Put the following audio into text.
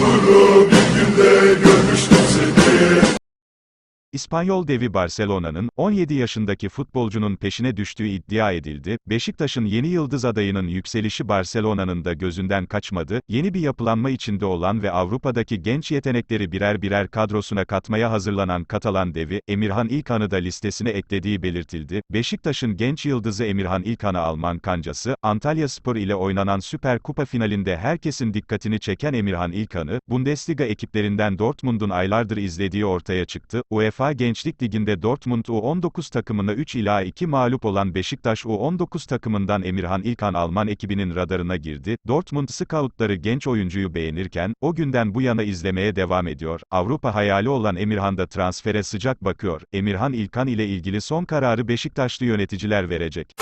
Hallelujah. İspanyol devi Barcelona'nın, 17 yaşındaki futbolcunun peşine düştüğü iddia edildi. Beşiktaş'ın yeni yıldız adayının yükselişi Barcelona'nın da gözünden kaçmadı. Yeni bir yapılanma içinde olan ve Avrupa'daki genç yetenekleri birer birer kadrosuna katmaya hazırlanan Katalan devi, Emirhan İlkan'ı da listesine eklediği belirtildi. Beşiktaş'ın genç yıldızı Emirhan İlkan'a Alman kancası, Antalya Spor ile oynanan Süper Kupa finalinde herkesin dikkatini çeken Emirhan İlkan'ı, Bundesliga ekiplerinden Dortmund'un aylardır izlediği ortaya çıktı. UEFA Gençlik Ligi'nde Dortmund U19 takımına 3 ila 2 mağlup olan Beşiktaş U19 takımından Emirhan İlkan Alman ekibinin radarına girdi. Dortmund scoutları genç oyuncuyu beğenirken, o günden bu yana izlemeye devam ediyor. Avrupa hayali olan Emirhan da transfere sıcak bakıyor. Emirhan İlkan ile ilgili son kararı Beşiktaşlı yöneticiler verecek.